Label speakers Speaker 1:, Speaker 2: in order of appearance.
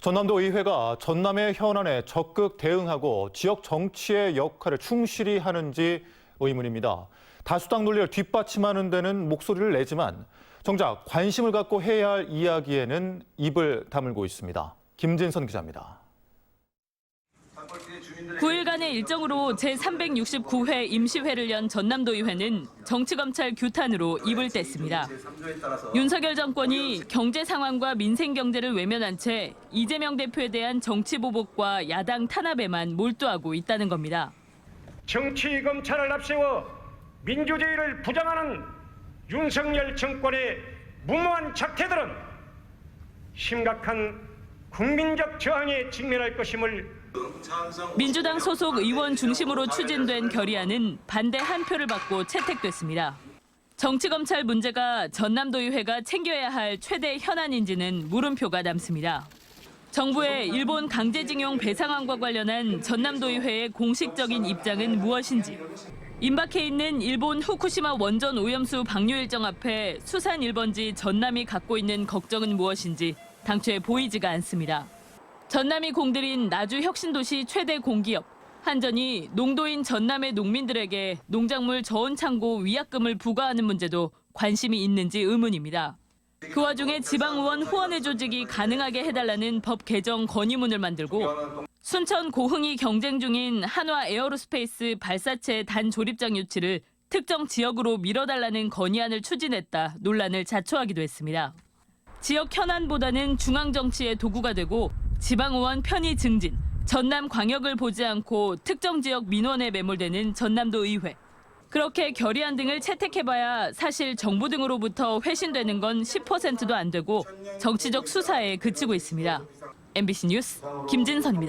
Speaker 1: 전남도 의회가 전남의 현안에 적극 대응하고 지역 정치의 역할을 충실히 하는지 의문입니다. 다수당 논리를 뒷받침하는 데는 목소리를 내지만 정작 관심을 갖고 해야 할 이야기에는 입을 다물고 있습니다. 김진선 기자입니다.
Speaker 2: 9일간의 일정으로 제369회 임시회를 연 전남도의회는 정치검찰 규탄으로 입을 뗐습니다. 윤석열 정권이 경제 상황과 민생 경제를 외면한 채 이재명 대표에 대한 정치 보복과 야당 탄압에만 몰두하고 있다는 겁니다.
Speaker 3: 정치 검찰을 앞세워 민주주의를 부정하는 윤석열 정권의 무모한 작태들은 심각한 국민적 저항에 직면할 것임을
Speaker 2: 민주당 소속 의원 중심으로 추진된 결의안은 반대 한 표를 받고 채택됐습니다. 정치검찰 문제가 전남도의회가 챙겨야 할 최대 현안인지는 물음표가 남습니다. 정부의 일본 강제징용 배상안과 관련한 전남도의회의 공식적인 입장은 무엇인지 임박해 있는 일본 후쿠시마 원전 오염수 방류 일정 앞에 수산 1번지 전남이 갖고 있는 걱정은 무엇인지 당초에 보이지가 않습니다. 전남이 공들인 나주 혁신도시 최대 공기업 한전이 농도인 전남의 농민들에게 농작물 저온 창고 위약금을 부과하는 문제도 관심이 있는지 의문입니다. 그 와중에 지방의원 후원회 조직이 가능하게 해달라는 법 개정 건의문을 만들고 순천 고흥이 경쟁 중인 한화 에어로스페이스 발사체 단 조립장 유치를 특정 지역으로 밀어달라는 건의안을 추진했다 논란을 자초하기도 했습니다. 지역 현안보다는 중앙 정치의 도구가 되고 지방 의원 편의 증진, 전남 광역을 보지 않고 특정 지역 민원에 매몰되는 전남도 의회. 그렇게 결의안 등을 채택해봐야 사실 정부 등으로부터 회신되는 건 10%도 안 되고 정치적 수사에 그치고 있습니다. MBC 뉴스 김진선입니다.